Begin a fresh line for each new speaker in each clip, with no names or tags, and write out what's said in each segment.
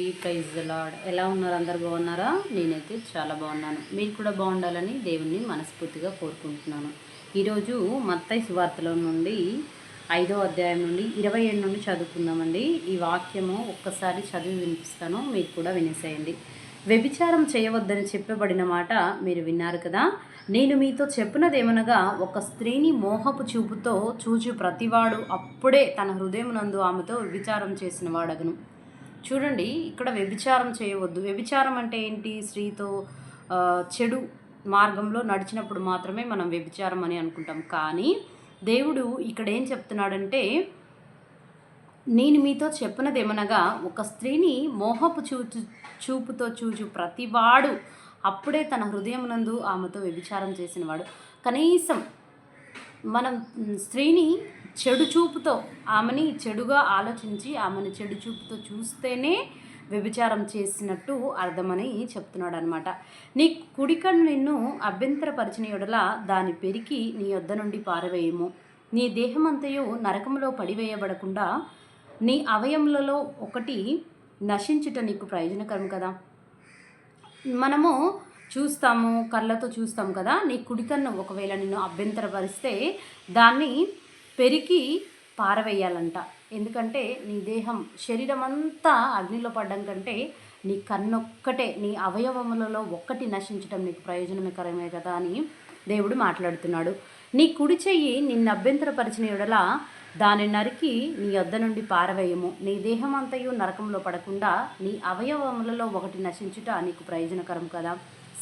ఈ praise lord ఎలా ఉన్నారు? అందరు బాగున్నారా? నేనైతే చాలా బాగున్నాను. మీరు కూడా బాగుండాలని దేవుణ్ణి మనస్ఫూర్తిగా కోరుకుంటున్నాను. ఈరోజు మత్తయి సువార్తలో నుండి ఐదో అధ్యాయం నుండి ఇరవై ఏడు నుండి చదువుకుందామండి. ఈ వాక్యము ఒక్కసారి చదివి వినిపిస్తాను. మీరు కూడా వినేసేయండి. వ్యభిచారం చేయవద్దని చెప్పబడిన మాట మీరు విన్నారు కదా? నేను మీతో చెప్పినదేమనగా ఒక స్త్రీని మోహపు చూపుతో చూచు ప్రతివాడు అప్పుడే తన హృదయమునందు ఆమెతో వ్యభిచారం చేసిన వాడగను. చూడండి ఇక్కడ వ్యభిచారం చేయవద్దు. వ్యభిచారం అంటే ఏంటి? స్త్రీతో చెడు మార్గంలో నడిచినప్పుడు మాత్రమే మనం వ్యభిచారం అని అనుకుంటాం. కానీ దేవుడు ఇక్కడ ఏం చెప్తున్నాడంటే నేను మీతో చెప్పినదేమనగా ఒక స్త్రీని మోహపు చూచు చూపుతో చూచు ప్రతివాడు అప్పుడే తన హృదయమునందు ఆమెతో వ్యభిచారం చేసినవాడు. కనీసం మనం స్త్రీని చెడు చూపుతో ఆమెని చెడుగా ఆలోచించి ఆమెను చెడు చూపుతో చూస్తేనే వ్యభిచారం చేసినట్టు అర్థమని చెప్తున్నాడు అనమాట నీ కుడికన్ను నిన్ను అభ్యంతరపరిచిన యెడల దాని పెరికి నీ యొద్ద నుండి పారవేయము. నీ దేహమంతయు నరకంలో పడివేయబడకుండా నీ అవయములలో ఒకటి నశించుట నీకు ప్రయోజనకరం కదా. మనము చూస్తాము కళ్ళతో చూస్తాం కదా. నీ కుడికన్ను ఒకవేళ నిన్ను అభ్యంతరపరిస్తే దాన్ని పెరికి పారవేయాలంట. ఎందుకంటే నీ దేహం శరీరం అంతా అగ్నిలో పడ్డం కంటే నీ కన్నొక్కటే నీ అవయవములలో ఒక్కటి నశించడం నీకు ప్రయోజనకరమే కదా అని దేవుడు మాట్లాడుతున్నాడు. నీ కుడి చెయ్యి నిన్ను అభ్యంతరపరిచిన ఎడల దాని నరికి నీ వద్ద నుండి పారవేయము. నీ దేహం అంతయు నరకంలో పడకుండా నీ అవయవములలో ఒకటి నశించుట నీకు ప్రయోజనకరం కదా.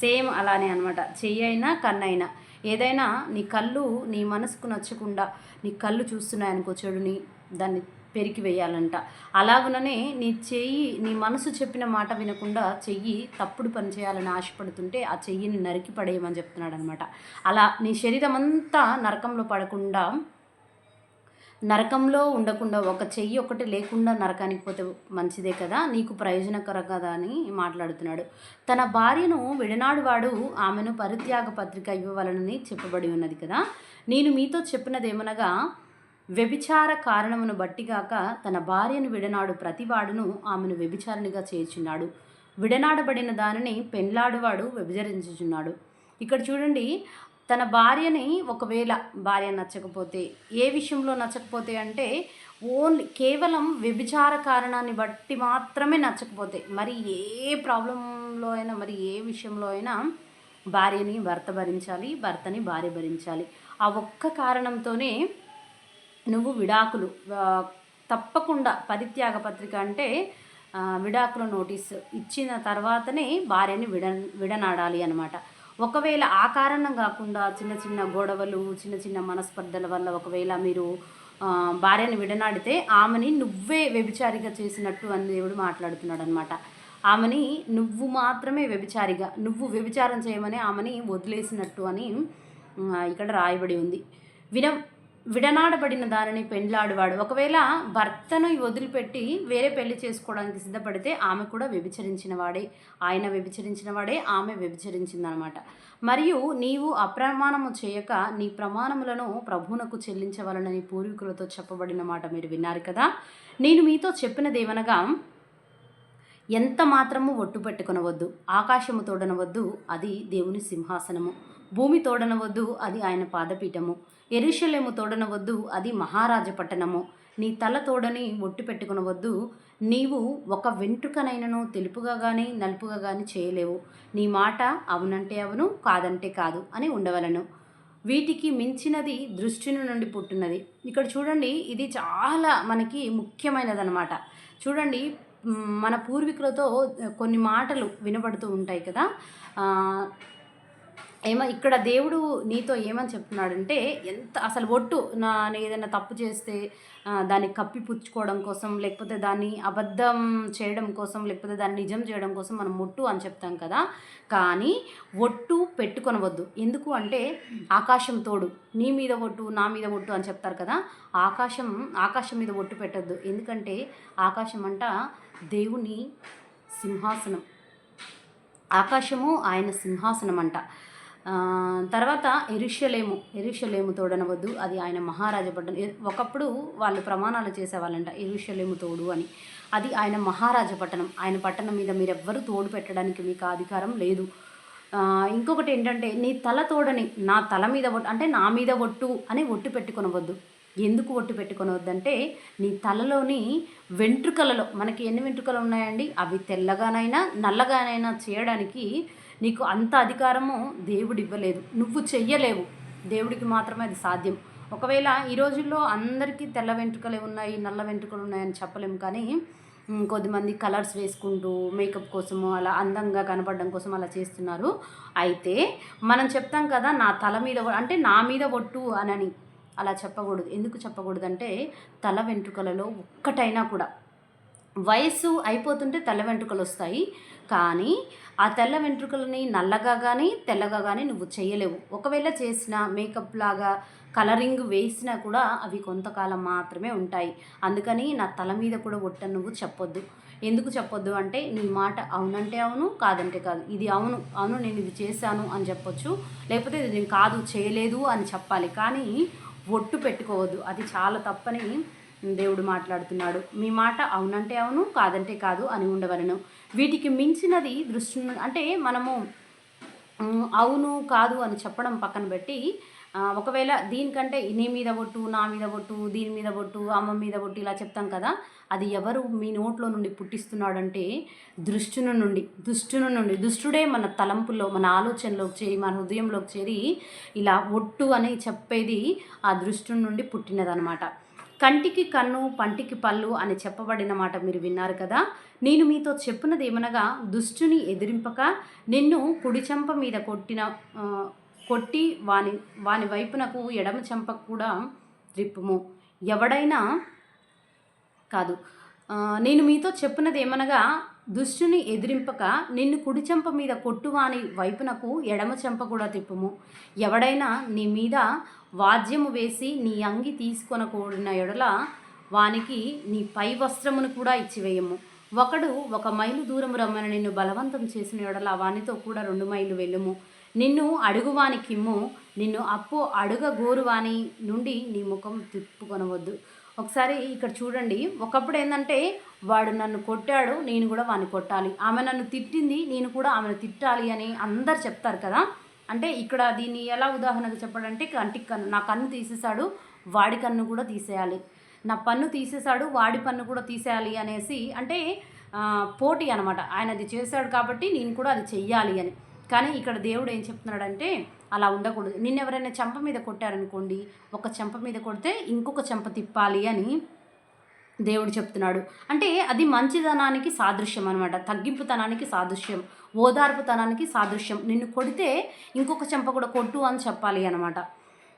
సేమ్ అలానే అనమాట చెయ్యి అయినా కన్నైనా ఏదైనా నీ కళ్ళు నీ మనసుకు నచ్చకుండా నీ కళ్ళు చూస్తున్నాయనుకో చెడుని దాన్ని పెరికి వేయాలంట. అలాగుననే నీ చెయ్యి నీ మనసు చెప్పిన మాట వినకుండా చెయ్యి తప్పుడు పని చేయాలని ఆశపడుతుంటే ఆ చెయ్యిని నరికి పడేయమని చెప్తున్నాడు అనమాట అలా నీ శరీరం అంతా నరకంలో పడకుండా నరకంలో ఉండకుండా ఒక చెయ్యి ఒకటి లేకుండా నరకానికి పోతే మంచిదే కదా? నీకు ప్రయోజనకర కదా అని మాట్లాడుతున్నాడు. తన భార్యను విడనాడు వాడు ఆమెను పరిత్యాగ పత్రిక ఇవ్వవలనని చెప్పబడి ఉన్నది కదా? నేను మీతో చెప్పినదేమనగా వ్యభిచార కారణమును బట్టిగాక తన భార్యను విడనాడు ప్రతివాడును ఆమెను వ్యభిచారణిగా చేర్చున్నాడు విడనాడబడిన దానిని పెండ్లాడువాడు వ్యభిచరించుచున్నాడు. ఇక్కడ చూడండి తన భార్యని ఒకవేళ భార్య నచ్చకపోతే ఏ విషయంలో నచ్చకపోతే అంటే ఓన్లీ కేవలం వ్యభిచార కారణాన్ని బట్టి మాత్రమే నచ్చకపోతే మరి ఏ ప్రాబ్లంలో అయినా మరి ఏ విషయంలో అయినా భార్యని భర్త భరించాలి భర్తని భార్య భరించాలి. ఆ ఒక్క కారణంతోనే నువ్వు విడాకులు తప్పకుండా పరిత్యాగ పత్రిక అంటే విడాకుల నోటీస్ ఇచ్చిన తర్వాతనే భార్యని విడ విడనాడాలి అనమాట ఒకవేళ ఆ కారణం కాకుండా చిన్న చిన్న గొడవలు చిన్న చిన్న మనస్పర్ధల వల్ల ఒకవేళ మీరు భార్యను భార్యని విడనాడితే ఆమెని నువ్వే వ్యభిచారిగా చేసినట్టు అని దేవుడు మాట్లాడుతున్నాడు అనమాట ఆమెని నువ్వు మాత్రమే వ్యభిచారిగా నువ్వు వ్యభిచారం చేయమని ఆమెని వదిలేసినట్టు అని ఇక్కడ రాయబడి ఉంది. విన విడనాడబడిన దానిని పెండ్లాడువాడు. ఒకవేళ భర్తను వదిలిపెట్టి వేరే పెళ్ళి చేసుకోవడానికి సిద్ధపడితే ఆమె కూడా వ్యభిచరించిన వాడే. ఆయన వ్యభిచరించిన వాడే ఆమె వ్యభిచరించిందనమాట. మరియు నీవు అప్రమాణము చేయక నీ ప్రమాణములను ప్రభువునకు చెల్లించవలనని పూర్వీకులతో చెప్పబడిన మాట మీరు విన్నారు కదా? నేను మీతో చెప్పినదేమనగా ఎంత మాత్రము ఒట్టు పెట్టుకునవద్దు ఆకాశము తోడనవద్దు అది దేవుని సింహాసనము. భూమి తోడనవద్దు అది ఆయన పాదపీఠము. ఎరుషలేము తోడనవద్దు అది మహారాజ పట్టణము. నీ తల తోడని ఒట్టు పెట్టుకునవద్దు. నీవు ఒక వెంట్రుకనైనను తెలుపుగా కానీ నలుపుగా కానీ చేయలేవు. నీ మాట అవునంటే అవును కాదంటే కాదు అని ఉండవలను. వీటికి మించినది దృష్టిని నుండి పుట్టినది. ఇక్కడ చూడండి ఇది చాలా మనకి ముఖ్యమైనదన్నమాట. చూడండి మన పూర్వీకులతో కొన్ని మాటలు వినబడుతూ ఉంటాయి కదా. ఏమ ఇక్కడ దేవుడు నీతో ఏమని చెప్తున్నాడంటే ఎంత అసలు ఒట్టు నా నేను ఏదైనా తప్పు చేస్తే దాన్ని దాన్ని కప్పిపుచ్చుకోవడం కోసం లేకపోతే దాన్ని అబద్ధం చేయడం కోసం లేకపోతే దాన్ని నిజం చేయడం కోసం మనం ఒట్టు అని చెప్తాం కదా. కానీ ఒట్టు పెట్టుకొనవద్దు. ఎందుకు అంటే ఆకాశం తోడు. నీ మీద ఒట్టు నా మీద ఒట్టు అని చెప్తారు కదా. ఆకాశం ఆకాశం మీద ఒట్టు పెట్టద్దు. ఎందుకంటే ఆకాశం అంట దేవుని సింహాసనం. ఆకాశము ఆయన సింహాసనం అంట తర్వాత ఎరుషలేము ఎరుషలేము తోడనవద్దు అది ఆయన మహారాజ పట్టణం. ఒకప్పుడు వాళ్ళు ప్రమాణాలు చేసేవాళ్ళంట ఎరుషలేము తోడు అని. అది ఆయన మహారాజ పట్టణం. ఆయన పట్టణం మీద మీరెవ్వరూ తోడు పెట్టడానికి మీకు అధికారం లేదు. ఇంకొకటి ఏంటంటే నీ తల తోడని నా తల మీద ఒట్టు అంటే నా మీద ఒట్టు అని ఒట్టు పెట్టుకొనవద్దు. ఎందుకు ఒట్టు పెట్టుకొనవద్దంటే నీ తలలోని వెంట్రుకలలో మనకి ఎన్ని వెంట్రుకలు ఉన్నాయండి? అవి తెల్లగానైనా నల్లగానైనా చేయడానికి నీకు అంత అధికారము దేవుడు ఇవ్వలేదు నువ్వు చెయ్యలేవు. దేవుడికి మాత్రమే అది సాధ్యం. ఒకవేళ ఈ రోజుల్లో అందరికీ తెల్ల వెంట్రుకలే ఉన్నాయి నల్ల వెంట్రుకలు ఉన్నాయని చెప్పలేము కానీ కొద్దిమంది కలర్స్ వేసుకుంటూ మేకప్ కోసము అలా అందంగా కనపడడం కోసం అలా చేస్తున్నారు. అయితే మనం చెప్తాం కదా నా తల మీద అంటే నా మీద ఒట్టు అనని అలా చెప్పకూడదు. ఎందుకు చెప్పకూడదంటే తల వెంట్రుకలలో ఒక్కటైనా కూడా వయస్సు అయిపోతుంటే తెల్ల వెంట్రుకలు వస్తాయి. కానీ ఆ తెల్ల వెంట్రుకలని నల్లగా కానీ తెల్లగా కానీ నువ్వు చేయలేవు. ఒకవేళ చేసిన మేకప్ లాగా కలరింగ్ వేసినా కూడా అవి కొంతకాలం మాత్రమే ఉంటాయి. అందుకని నా తల మీద కూడా ఒట్ట నువ్వు చెప్పొద్దు. ఎందుకు చెప్పొద్దు అంటే నీ మాట అవునంటే అవును కాదంటే కాదు. ఇది అవును అవును నేను ఇది చేశాను అని చెప్పొచ్చు. లేకపోతే ఇది నేను కాదు చేయలేదు అని చెప్పాలి. కానీ ఒట్టు పెట్టుకోవద్దు. అది చాలా తప్పని దేవుడు మాట్లాడుతున్నాడు. మీ మాట అవునంటే అవును కాదంటే కాదు అని ఉండవలను. వీటికి మించినది దృష్టి అంటే మనము అవును కాదు అని చెప్పడం పక్కన పెట్టి ఒకవేళ దీనికంటే నీ మీద ఒట్టు నా మీద ఒట్టు దీని మీద ఒట్టు అమ్మ మీద ఒట్టు ఇలా చెప్తాం కదా అది ఎవరు మీ నోట్లో నుండి పుట్టిస్తున్నాడంటే దృష్టుని నుండి దుష్టుని నుండి దుష్టుడే మన తలంపుల్లో మన ఆలోచనలోకి చేరి మన హృదయంలోకి చేరి ఇలా ఒట్టు అని చెప్పేది ఆ దృష్టి నుండి పుట్టినదనమాట. కంటికి కన్ను పంటికి పళ్ళు అని చెప్పబడిన మాట మీరు విన్నారు కదా. నేను మీతో చెప్పినది ఏమనగా దుష్టుని ఎదిరింపక నిన్ను కుడి చెంప మీద కొట్టిన కొట్టి వాని వాని వైపునకు ఎడమ చెంప కూడా త్రిప్పుము. ఎవడైనా కాదు. నేను మీతో చెప్పినది ఏమనగా దుష్టుని ఎదిరింపక నిన్ను కుడి చెంప మీద కొట్టువాని వైపునకు ఎడమ చెంప కూడా తిప్పుము. ఎవడైనా నీ మీద వాద్యము వేసి నీ అంగి తీసుకొనకూడిన ఎడల వానికి నీ పై వస్త్రమును కూడా ఇచ్చివేయము. ఒకడు ఒక మైలు దూరము రమ్మని నిన్ను బలవంతం చేసిన ఎడల వానితో కూడా రెండు మైలు వెళ్ళుము. నిన్ను అడుగువాని కిమ్ము నిన్ను అప్పు అడుగ గోరువాని నుండి నీ ముఖం తిప్పుకొనవద్దు. ఒకసారి ఇక్కడ చూడండి. ఒకప్పుడు ఏంటంటే వాడు నన్ను కొట్టాడు నేను కూడా వాడిని కొట్టాలి. ఆమె నన్ను తిట్టింది నేను కూడా ఆమెను తిట్టాలి అని అందరు చెప్తారు కదా. అంటే ఇక్కడ దీన్ని ఎలా ఉదాహరణకు చెప్పాడంటే కంటికి కన్ను నా కన్ను తీసేశాడు వాడి కన్ను కూడా తీసేయాలి. నా పన్ను తీసేశాడు వాడి పన్ను కూడా తీసేయాలి అనేసి అంటే పోటీ అనమాట ఆయన అది చేశాడు కాబట్టి నేను కూడా అది చెయ్యాలి అని. కానీ ఇక్కడ దేవుడు ఏం చెప్తున్నాడంటే అలా ఉండకూడదు. నిన్న ఎవరైనా చెంప మీద కొట్టారనుకోండి ఒక చెంప మీద కొడితే ఇంకొక చెంప తిప్పాలి అని దేవుడు చెప్తున్నాడు. అంటే అది మంచితనానికి సాదృశ్యం అనమాట తగ్గింపుతనానికి సాదృశ్యం ఓదార్పుతనానికి సాదృశ్యం. నిన్ను కొడితే ఇంకొక చెంప కూడా కొట్టు అని చెప్పాలి అనమాట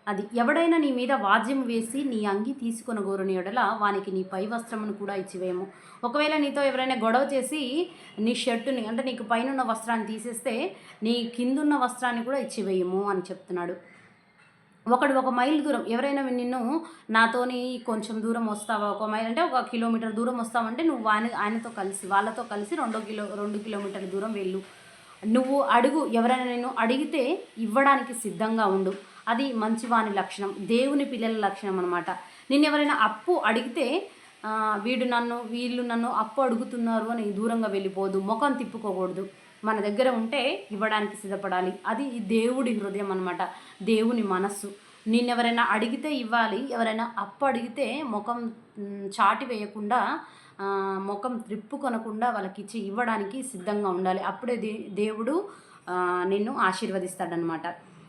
అది ఎవడైనా నీ మీద వాద్యం వేసి నీ అంగి తీసుకుని గోరుని ఎడల వానికి నీ పై వస్త్రమును కూడా ఇచ్చివేయము. ఒకవేళ నీతో ఎవరైనా గొడవ చేసి నీ షర్టుని అంటే నీకు పైన ఉన్న వస్త్రాన్ని తీసేస్తే నీ కిందున్న వస్త్రాన్ని కూడా ఇచ్చివేయము అని చెప్తున్నాడు. ఒకడు ఒక మైల్ దూరం ఎవరైనా నిన్ను నాతోని కొంచెం దూరం వస్తావా? ఒక మైల్ అంటే ఒక కిలోమీటర్ దూరం వస్తావంటే నువ్వు ఆయన ఆయనతో కలిసి వాళ్ళతో కలిసి రెండో కిలో రెండు కిలోమీటర్ల దూరం వెళ్ళు. నువ్వు అడుగు ఎవరైనా నేను అడిగితే ఇవ్వడానికి సిద్ధంగా ఉండు. అది మంచివాని లక్షణం దేవుని పిల్లల లక్షణం అనమాట నిన్ను ఎవరైనా అప్పు అడిగితే వీడు నన్ను వీళ్ళు నన్ను అప్పు అడుగుతున్నారు అని దూరంగా వెళ్ళిపోదు ముఖం తిప్పుకోకూడదు. మన దగ్గర ఉంటే ఇవ్వడానికి సిద్ధపడాలి. అది దేవుడి హృదయం అనమాట దేవుని మనస్సు. నిన్నెవరైనా అడిగితే ఇవ్వాలి ఎవరైనా అప్పు అడిగితే ముఖం చాటి వేయకుండా ముఖం త్రిప్పుకొనకుండా వాళ్ళకి ఇచ్చి ఇవ్వడానికి సిద్ధంగా ఉండాలి. అప్పుడే దే దేవుడు నిన్ను ఆశీర్వదిస్తాడనమాట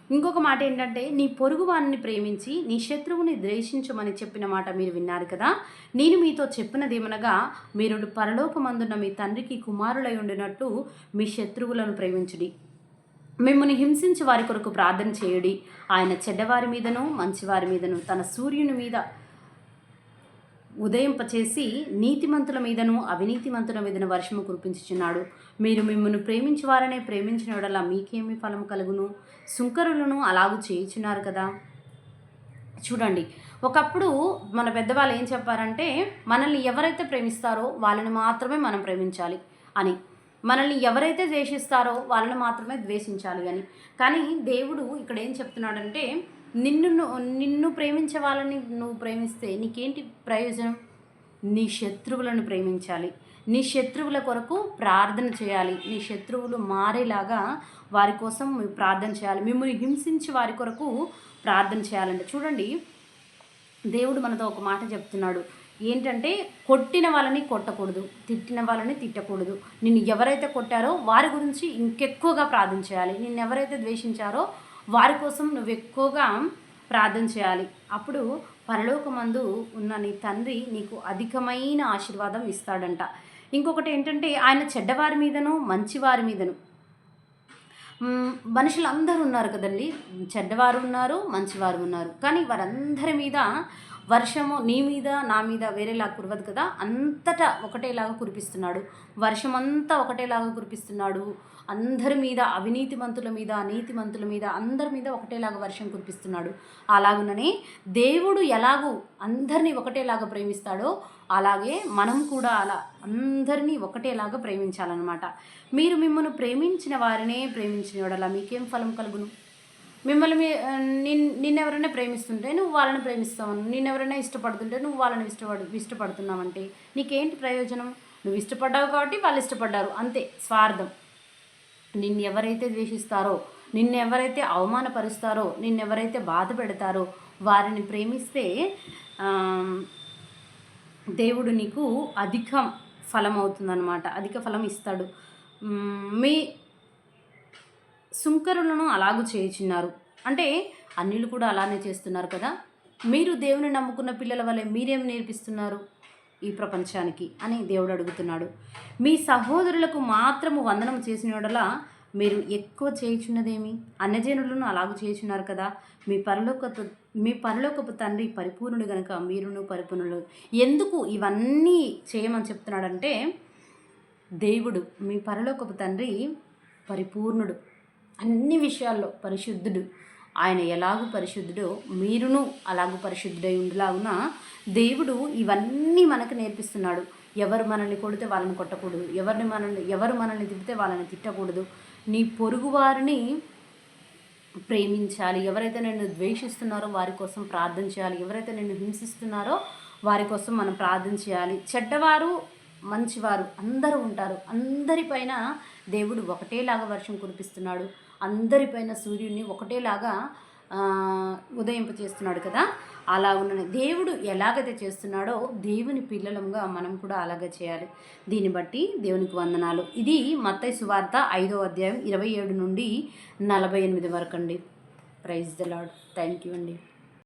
ఇంకొక మాట ఏంటంటే నీ పొరుగు వారిని ప్రేమించి నీ శత్రువుని ద్వేషించమని చెప్పిన మాట మీరు విన్నారు కదా? నేను మీతో చెప్పినదేమనగా మీరు పరలోకమందున్న మీ తండ్రికి కుమారులై ఉండినట్టు మీ శత్రువులను ప్రేమించుడి. మిమ్మల్ని హింసించి వారి కొరకు ప్రార్థన చేయుడి. ఆయన చెడ్డవారి మీదను మంచివారి మీదను తన సూర్యుని మీద ఉదయింపచేసి నీతిమంతుల మీదను అవినీతిమంతుల మీదను వర్షము కురిపించుచున్నాడు. మీరు మిమ్మల్ని ప్రేమించి వారనే ప్రేమించిన మీకేమి ఫలం కలుగును? సుంకరులను అలాగూ చేయుచున్నారు కదా? చూడండి ఒకప్పుడు మన పెద్దవాళ్ళు ఏం చెప్పారంటే మనల్ని ఎవరైతే ప్రేమిస్తారో వాళ్ళని మాత్రమే మనం ప్రేమించాలి అని. మనల్ని ఎవరైతే ద్వేషిస్తారో వాళ్ళని మాత్రమే ద్వేషించాలి అని. కానీ దేవుడు ఇక్కడ ఏం చెప్తున్నాడంటే నిన్ను ను- నిన్ను ప్రేమించే వాళ్ళని నువ్వు ప్రేమిస్తే నీకేంటి ప్రయోజనం? నీ శత్రువులను ప్రేమించాలి. నీ శత్రువుల కొరకు ప్రార్థన చేయాలి. నీ శత్రువులు మారేలాగా వారి కోసం ప్రార్థన చేయాలి. మిమ్మల్ని హింసించి వారి కొరకు ప్రార్థన చేయాలంటే చూడండి దేవుడు మనతో ఒక మాట చెప్తున్నాడు. ఏంటంటే కొట్టిన వాళ్ళని కొట్టకూడదు తిట్టిన వాళ్ళని తిట్టకూడదు. నిన్ను ఎవరైతే కొట్టారో వారి గురించి ఇంకెక్కువగా ప్రార్థన చేయాలి. నిన్ను ఎవరైతే ద్వేషించారో వారి కోసం నువ్వు ఎక్కువగా ప్రార్థన చేయాలి. అప్పుడు పరలోకమందు ఉన్న నీ తండ్రి నీకు అధికమైన ఆశీర్వాదం ఇస్తాడంట. ఇంకొకటి ఏంటంటే ఆయన చెడ్డవారి మీదను మంచివారి మీదను. మనుషులందరూ ఉన్నారు కదండి. చెడ్డవారు ఉన్నారు మంచివారు ఉన్నారు. కానీ వారందరి మీద వర్షము నీ మీద నా మీద వేరేలా కురవదు కదా? అంతటా ఒకటేలాగా కురిపిస్తున్నాడు. వర్షం అంతా ఒకటేలాగా కురిపిస్తున్నాడు. అందరి మీద అవినీతిమంతుల మీద నీతిమంతుల మీద అందరి మీద ఒకటేలాగా వర్షం కురిపిస్తున్నాడు. అలాగుననే దేవుడు ఎలాగూ అందరినీ ఒకటేలాగా ప్రేమిస్తాడో అలాగే మనం కూడా అలా అందరినీ ఒకటేలాగా ప్రేమించాలన్నమాట. మీరు మిమ్మల్ని ప్రేమించిన వారినే ప్రేమించిన మీకేం ఫలం కలుగును? మిమ్మల్ని మీ నిన్ నిన్నెవరైనా ప్రేమిస్తుంటే నువ్వు వాళ్ళని ప్రేమిస్తావు. నిన్నెవరైనా ఇష్టపడుతుంటే నువ్వు వాళ్ళని ఇష్టపడు ఇష్టపడుతున్నావంటే నీకేంటి ప్రయోజనం? నువ్వు ఇష్టపడ్డావు కాబట్టి వాళ్ళు ఇష్టపడ్డారు. అంతే స్వార్థం. నిన్ను ఎవరైతే ద్వేషిస్తారో నిన్ను ఎవరైతే అవమానపరుస్తారో నిన్నెవరైతే బాధ పెడతారో వారిని ప్రేమిస్తే దేవుడు నీకు అధిక ఫలం అవుతుందన్నమాట అధిక ఫలం ఇస్తాడు మీ సుంకరులను అలాగూ చేయుచున్నారు అంటే అన్నిలు కూడా అలానే చేస్తున్నారు కదా. మీరు దేవుని నమ్ముకున్న పిల్లల వల్లే మీరేం నేర్పిస్తున్నారు? ఈ ప్రపంచానికి అని దేవుడు అడుగుతున్నాడు. మీ సహోదరులకు మాత్రము వందనం చేసినోడలా మీరు ఎక్కువ చేయుచున్నదేమి? అన్నజనులను అలాగూ చేయుచున్నారు కదా. మీ పరలోకపు మీ పరలోకపు తండ్రి పరిపూర్ణుడు గనుక మీరును పరిపూర్ణులు. ఎందుకు ఇవన్నీ చేయమని చెప్తున్నాడంటే దేవుడు మీ పరలోకపు తండ్రి పరిపూర్ణుడు. అన్ని విషయాల్లో పరిశుద్ధుడు. ఆయన ఎలాగూ పరిశుద్ధుడో మీరును అలాగూ పరిశుద్ధుడై ఉండలాగున దేవుడు ఇవన్నీ మనకు నేర్పిస్తున్నాడు. ఎవరు మనల్ని కొడితే వాళ్ళని కొట్టకూడదు. ఎవరిని మనల్ని ఎవరు మనల్ని తిడితే వాళ్ళని తిట్టకూడదు. నీ పొరుగువారిని ప్రేమించాలి. ఎవరైతే నిన్ను ద్వేషిస్తున్నారో వారి కోసం ప్రార్థన చేయాలి. ఎవరైతే నిన్ను హింసిస్తున్నారో వారి కోసం మనం ప్రార్థన చేయాలి. చెడ్డవారు మంచివారు అందరూ ఉంటారు. అందరిపైన దేవుడు ఒకటేలాగా వర్షం కురిపిస్తున్నాడు. అందరిపైన సూర్యుడిని ఒకటేలాగా ఉదయింప ఉదయింపచేస్తున్నాడు కదా? అలా ఉన్న దేవుడు ఎలాగైతే చేస్తున్నాడో దేవుని పిల్లలంగా మనం కూడా అలాగే చేయాలి. దీన్ని బట్టి దేవునికి వందనాలు. ఇది మత్తయి సువార్త ఐదో అధ్యాయం ఇరవై ఏడు నుండి నలభై ఎనిమిది వరకు అండి praise the Lord thank you అండి.